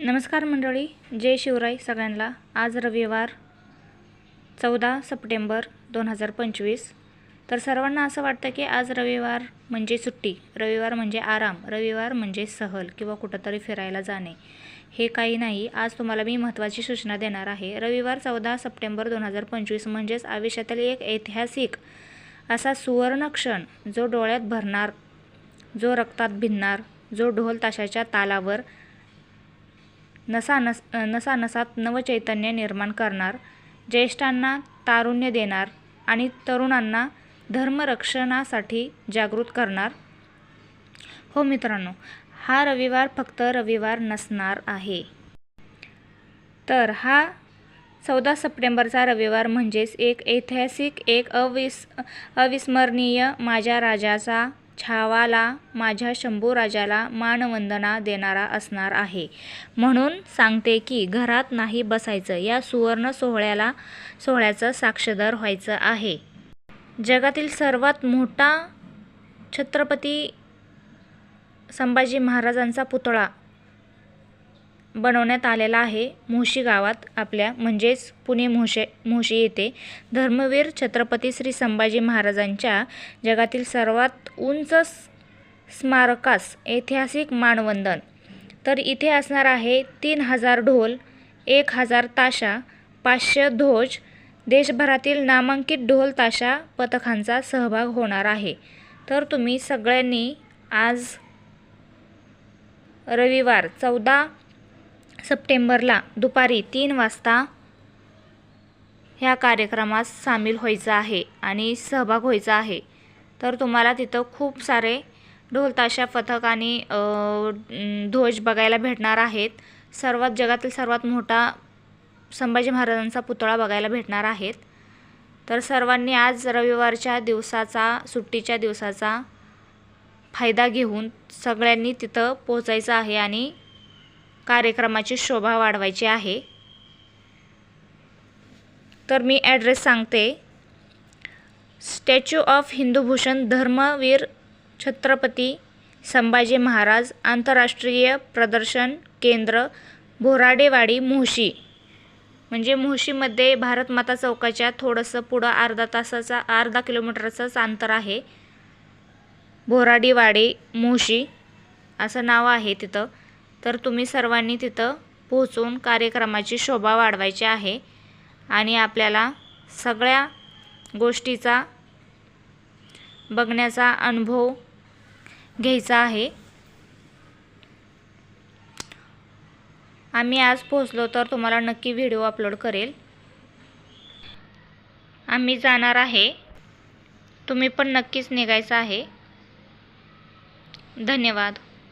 नमस्कार मंडळी जय शिवराय सगळ्यांना. आज रविवार चौदा सप्टेंबर दोन हजार पंचवीस. तर सर्वांना असं वाटतं की आज रविवार म्हणजे सुट्टी रविवार म्हणजे आराम रविवार म्हणजे सहल किंवा कुठंतरी फिरायला जाणे. हे काही नाही आज तुम्हाला मी महत्त्वाची सूचना देणार आहे. रविवार चौदा सप्टेंबर दोन हजार पंचवीस म्हणजेच आयुष्यातील एक ऐतिहासिक असा सुवर्ण क्षण जो डोळ्यात भरणार जो रक्तात भिनणार जो ढोल ताशाच्या तालावर नसा नस नवचैतन्य निर्माण करणार ज्येष्ठांना तारुण्य देणार आणि तरुणांना धर्मरक्षणासाठी जागृत करणार? हो मित्रांनो हा रविवार फक्त रविवार नसणार आहे. तर हा चौदा सप्टेंबरचा रविवार म्हणजेच एक ऐतिहासिक एक अविस अविस्मरणीय माझ्या राजाचा छावाला माझ्या शंभू राजाला मानवंदना देणारा असणार आहे. म्हणून सांगते की घरात नाही बसायचं या सुवर्ण सोहळ्याला सोहळ्याचं साक्षीदार व्हायचं आहे. जगातील सर्वात मोठा छत्रपती संभाजी महाराजांचा पुतळा बनवण्यात आलेला आहे. मोशी गावात आपल्या म्हणजेच पुणे मोशे मोशी येथे धर्मवीर छत्रपती श्री संभाजी महाराजांच्या जगातील सर्वात उंच स्मारकास ऐतिहासिक मानवंदन. तर इथे असणार आहे तीन हजार ढोल एक हजार ताशा पाचशे ध्वज देशभरातील नामांकित ढोल ताशा पथकांचा सहभाग होणार आहे. तर तुम्ही सगळ्यांनी आज रविवार चौदा सप्टेंबरला दुपारी तीन वाजता ह्या कार्यक्रमात सामील व्हायचं आहे आणि सहभाग व्हायचा आहे. तर तुम्हाला तिथं खूप सारे ढोलताशा पथक आणि ध्वज बघायला भेटणार आहेत. सर्वात जगातील सर्वात मोठा संभाजी महाराजांचा पुतळा बघायला भेटणार आहेत. तर सर्वांनी आज रविवारच्या दिवसाचा सुट्टीच्या दिवसाचा फायदा घेऊन सगळ्यांनी तिथं पोचायचं आहे आणि कार्यक्रमाची शोभा वाढवायची आहे. तर मी ॲड्रेस सांगते. स्टॅच्यू ऑफ हिंदूभूषण धर्मवीर छत्रपती संभाजी महाराज आंतरराष्ट्रीय प्रदर्शन केंद्र बोराडेवाडी मोशी म्हणजे मोशीमध्ये भारतमाता चौकाच्या थोडंसं पुढं अर्धा तासाचा अर्धा किलोमीटरचंच अंतर आहे. बोराडीवाडी मोशी असं नाव आहे तिथं. तर तुम्ही सर्वांनी तिथं पोहोचून कार्यक्रमाची शोभा वाढवायची आहे आणि आपल्याला सगळ्या गोष्टीचा बघण्याचा अनुभव घ्यायचा आहे. आम्ही आज पोहोचलो तर तुम्हाला नक्की व्हिडिओ अपलोड करेल. आम्ही जाणार आहे. तुम्ही पण नक्कीच निघायचं आहे. धन्यवाद.